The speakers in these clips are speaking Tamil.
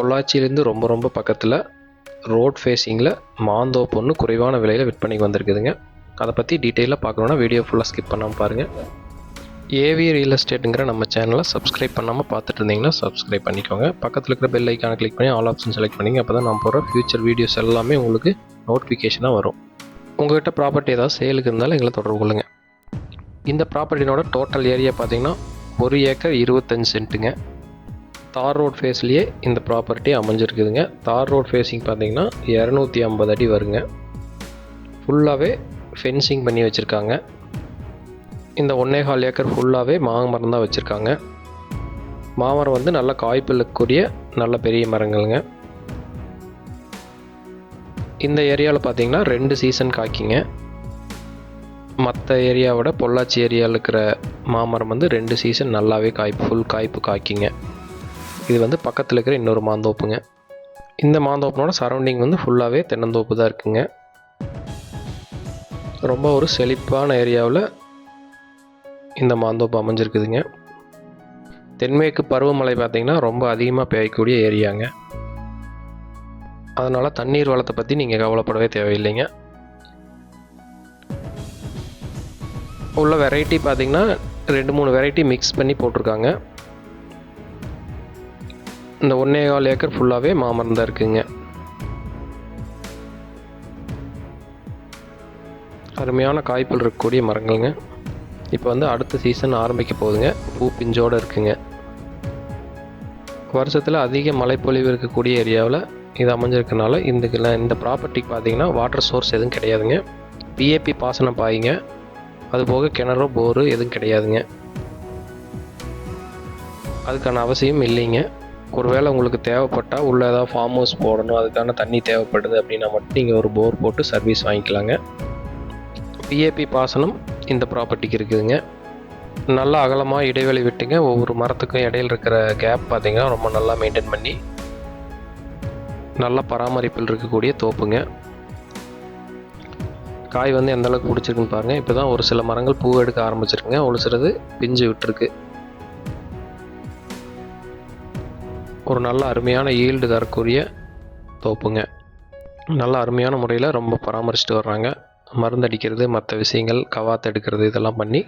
பொள்ளாச்சியிலேருந்து ரொம்ப ரொம்ப பக்கத்தில் ரோட் ஃபேஸிங்கில் மாந்தோப்பு ஒன்று குறைவான விலையில் விற்பனைக்கு வந்திருக்குதுங்க. அதை பற்றி டீட்டெயிலாக பார்க்கணுன்னா வீடியோ ஃபுல்லாக ஸ்கிப் பண்ணாமல் பாருங்கள் ஏவி ரியல் எஸ்டேட்டுங்கிற நம்ம சேனலை சப்ஸ்கிரைப் பண்ணாமல் பார்த்துட்டு இருந்தீங்கன்னா சப்ஸ்கிரைப் பண்ணிக்கோங்க. பக்கத்தில் இருக்கிற பெல் ஐக்கானை கிளிக் பண்ணி ஆல் ஆப்ஷன் செலக்ட் பண்ணிங்க அப்போ தான் நான் போகிற ஃபியூச்சர் வீடியோஸ் எல்லாமே உங்களுக்கு நோட்டிஃபிகேஷனாக வரும். உங்கள்கிட்ட ப்ராப்பர்ட்டி ஏதாவது சேலுக்கு இருந்தாலும் எங்களை தொடர்பு கொள்ளுங்கள் இந்த ப்ராப்பர்ட்டினோட டோட்டல் ஏரியா பார்த்தீங்கன்னா ஒரு ஏக்கர் இருபத்தஞ்சு சென்ட்டுங்க தார் ரோட் ஃபேஸ்லேயே இந்த ப்ராப்பர்ட்டி அமைஞ்சிருக்குதுங்க. தார் ரோட் ஃபேஸிங் பார்த்தீங்கன்னா இரநூத்தி ஐம்பது அடி வருங்க. ஃபுல்லாகவே ஃபென்சிங் பண்ணி வச்சுருக்காங்க. இந்த ஒன்னே கால் ஏக்கர் ஃபுல்லாகவே மாமரம் தான் வச்சுருக்காங்க. மாமரம் வந்து நல்ல காய்ப்பிலுக்கூடிய நல்ல பெரிய மரங்கள்ங்க. இந்த ஏரியாவில் பார்த்தீங்கன்னா ரெண்டு சீசன் காய்க்குங்க மற்ற ஏரியாவோட பொள்ளாச்சி ஏரியாவில் இருக்கிற மாமரம் வந்து ரெண்டு சீசன் நல்லாவே காய்ப்பு ஃபுல் காய்ப்பு காய்க்குங்க இது வந்து பக்கத்தில் இருக்கிற இன்னொரு மாந்தோப்புங்க. இந்த மாந்தோப்பினோட சரௌண்டிங் வந்து ஃபுல்லாகவே தென்னந்தோப்பு தான் இருக்குங்க. ரொம்ப ஒரு செழிப்பான ஏரியாவில் இந்த மாந்தோப்பு அமைஞ்சிருக்குதுங்க. தென்மேற்கு பருவமழை பார்த்திங்கன்னா ரொம்ப அதிகமாக பெய்யக்கூடிய ஏரியாங்க. அதனால் தண்ணீர் வளத்தை பற்றி நீங்கள் கவலைப்படவே தேவையில்லைங்க. உள்ள வெரைட்டி பார்த்திங்கன்னா ரெண்டு மூணு வெரைட்டி மிக்ஸ் பண்ணி போட்டிருக்காங்க. இந்த ஒன்றே கால் ஏக்கர் ஃபுல்லாகவே மாமரம் தான் இருக்குங்க. அருமையான காய்ப்புகள் இருக்கக்கூடிய மரங்கள்ங்க. இப்போ வந்து அடுத்த சீசன் ஆரம்பிக்க போகுதுங்க. பூ பிஞ்சோடு இருக்குங்க. வருஷத்தில் அதிக மழைப்பொழிவு இருக்கக்கூடிய ஏரியாவில் இது அமைஞ்சிருக்கனால இந்த இந்த ப்ராப்பர்ட்டிக்கு பார்த்தீங்கன்னா வாட்டர் சோர்ஸ் எதுவும் கிடையாதுங்க. பிஏபி பாசனம் பாய்ங்க. அதுபோக கிணறோ போரு எதுவும் கிடையாதுங்க. அதுக்கான அவசியம் இல்லைங்க. ஒருவேளை உங்களுக்கு தேவைப்பட்டால் உள்ள ஏதாவது ஃபார்ம் ஹவுஸ் போடணும் அதுக்கான தண்ணி தேவைப்படுது அப்படின்னா மட்டும் நீங்கள் ஒரு போர் போட்டு சர்வீஸ் வாங்கிக்கலாங்க. பிஏபி பாசனம் இந்த ப்ராப்பர்ட்டிக்கு இருக்குதுங்க. நல்லா அகலமாக இடைவெளி விட்டுங்க. ஒவ்வொரு மரத்துக்கும் இடையில இருக்கிற கேப் பார்த்திங்கன்னா ரொம்ப நல்லா மெயின்டைன் பண்ணி நல்ல பராமரிப்பில் இருக்கக்கூடிய தோப்புங்க. காய் வந்து எந்தளவுக்கு பிடிச்சிருக்குன்னு பாருங்கள் இப்போ தான் ஒரு சில மரங்கள் பூ எடுக்க ஆரம்பிச்சிருக்குங்க. ஒரு சிலது பிஞ்சு விட்டுருக்கு. ஒரு நல்ல அருமையான ஈல்டு தரக்கூடிய தோப்புங்க. நல்ல அருமையான முறையில் ரொம்ப பராமரிச்சுட்டு வர்றாங்க. மருந்து அடிக்கிறது மற்ற விஷயங்கள் கவாத்து எடுக்கிறது இதெல்லாம் பண்ணி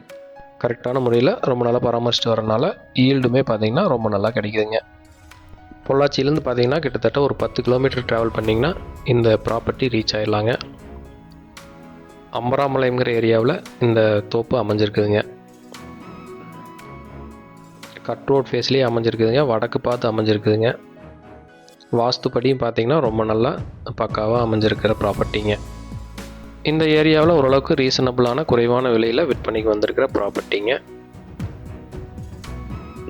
கரெக்டான முறையில் ரொம்ப நல்லா பராமரிச்சுட்டு வரனால ஈல்டுமே பார்த்திங்கன்னா ரொம்ப நல்லா கிடைக்குதுங்க. பொள்ளாச்சியிலேருந்து பார்த்தீங்கன்னா கிட்டத்தட்ட ஒரு பத்து கிலோமீட்டர் ட்ராவல் பண்ணிங்கன்னா இந்த ப்ராப்பர்ட்டி ரீச் ஆகிடலாங்க அம்பராமலைங்கிற ஏரியாவில் இந்த தோப்பு அமைஞ்சிருக்குதுங்க. கட் ரோட் ஃபேஸ்லேயே அமைஞ்சிருக்குதுங்க. வடக்கு பார்த்து அமைஞ்சிருக்குதுங்க. வாஸ்துப்படியும் பார்த்தீங்கன்னா ரொம்ப நல்லா பக்காவாக அமைஞ்சிருக்கிற ப்ராப்பர்ட்டிங்க இந்த ஏரியாவில் ஓரளவுக்கு ரீசனபிளான குறைவான விலையில் விற்பனைக்கு வந்திருக்கிற ப்ராப்பர்ட்டிங்க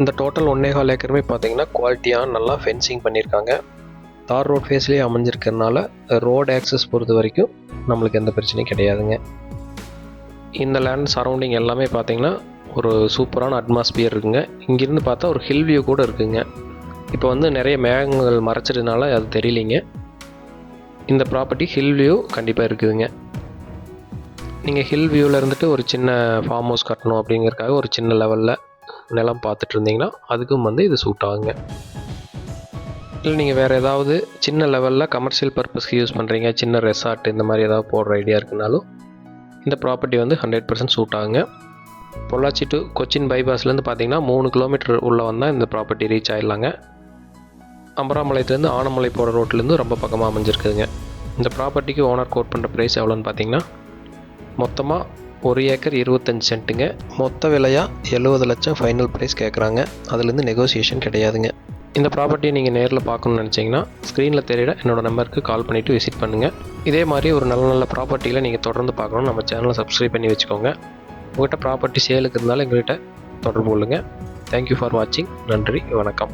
இந்த டோட்டல் ஒன்னே கால் ஏக்கருமே பார்த்தீங்கன்னா குவாலிட்டியாக நல்லா ஃபென்சிங் பண்ணியிருக்காங்க. தார் ரோட் ஃபேஸ்லேயே அமைஞ்சிருக்கிறதுனால ரோடு ஆக்சஸ் பொறுத்த வரைக்கும் நம்மளுக்கு எந்த பிரச்சனையும் கிடையாதுங்க. இந்த லேண்ட் சரௌண்டிங் எல்லாமே பார்த்தீங்கன்னா ஒரு சூப்பரான அட்மாஸ்பியர் இருக்குங்க. இங்கேருந்து பார்த்தா ஒரு ஹில் வியூ கூட இருக்குங்க. இப்போ வந்து நிறைய மேகங்கள் மறைச்சதுனால அது தெரியலிங்க. இந்த ப்ராப்பர்ட்டி ஹில் வியூ கண்டிப்பாக இருக்குதுங்க. நீங்கள் ஹில் வியூவில் இருந்துட்டு ஒரு சின்ன ஃபார்ம் ஹவுஸ் கட்டணும் அப்படிங்கிறதுக்காக ஒரு சின்ன லெவலில் நிலம் பார்த்துட்டு இருந்தீங்கன்னா அதுக்கும் வந்து இது சூட் ஆகுங்க. இல்லை நீங்கள் வேறு ஏதாவது சின்ன லெவலில் கமர்ஷியல் பர்பஸ்க்கு யூஸ் பண்ணுறீங்க சின்ன ரெசார்ட் இந்த மாதிரி ஏதாவது போடுற ஐடியா இருக்குனாலும் இந்த ப்ராப்பர்ட்டி வந்து ஹண்ட்ரட் பர்சன்ட் சூட் ஆகுங்க. பொள்ளாச்சி டு கொச்சின் பைபாஸ்லேருந்து பார்த்தீங்கன்னா மூணு கிலோமீட்டர் உள்ளே வந்தால் இந்த ப்ராப்பர்ட்டி ரீச் ஆகிடலாங்க அம்பராமலைத்துலேருந்து ஆனமலை போகிற ரோட்லேருந்து ரொம்ப பக்கமாக அமைஞ்சிருக்குதுங்க. இந்த ப்ராப்பர்ட்டிக்கு ஓனர் கோட் பண்ணுற ப்ரைஸ் எவ்வளோன்னு பார்த்தீங்கன்னா மொத்தமாக ஒரு ஏக்கர் இருபத்தஞ்சி சென்ட்டுங்க. மொத்த விலையாக எழுபது லட்சம் ஃபைனல் ப்ரைஸ் கேட்குறாங்க அதுலேருந்து நெகோசியேஷன் கிடையாதுங்க. இந்த ப்ராப்பர்ட்டியை நீங்கள் நேரில் பார்க்கணும்னு நினச்சிங்கன்னா ஸ்க்ரீனில் தெரியிற என்னோடய நம்பருக்கு கால் பண்ணிவிட்டு விசிட் பண்ணுங்கள் இதே மாதிரி ஒரு நல்ல நல்ல ப்ராப்பர்ட்டியில் நீங்கள் தொடர்ந்து பார்க்கணும் நம்ம சேனலை சப்ஸ்கிரைப் பண்ணி வச்சுக்கோங்க. உங்கள்கிட்ட ப்ராப்பர்ட்டி சேலுக்கு இருந்தாலும் எங்கள்கிட்ட தொடர்பு கொள்ளுங்கள் தேங்க்யூ ஃபார் வாட்சிங் நன்றி வணக்கம்.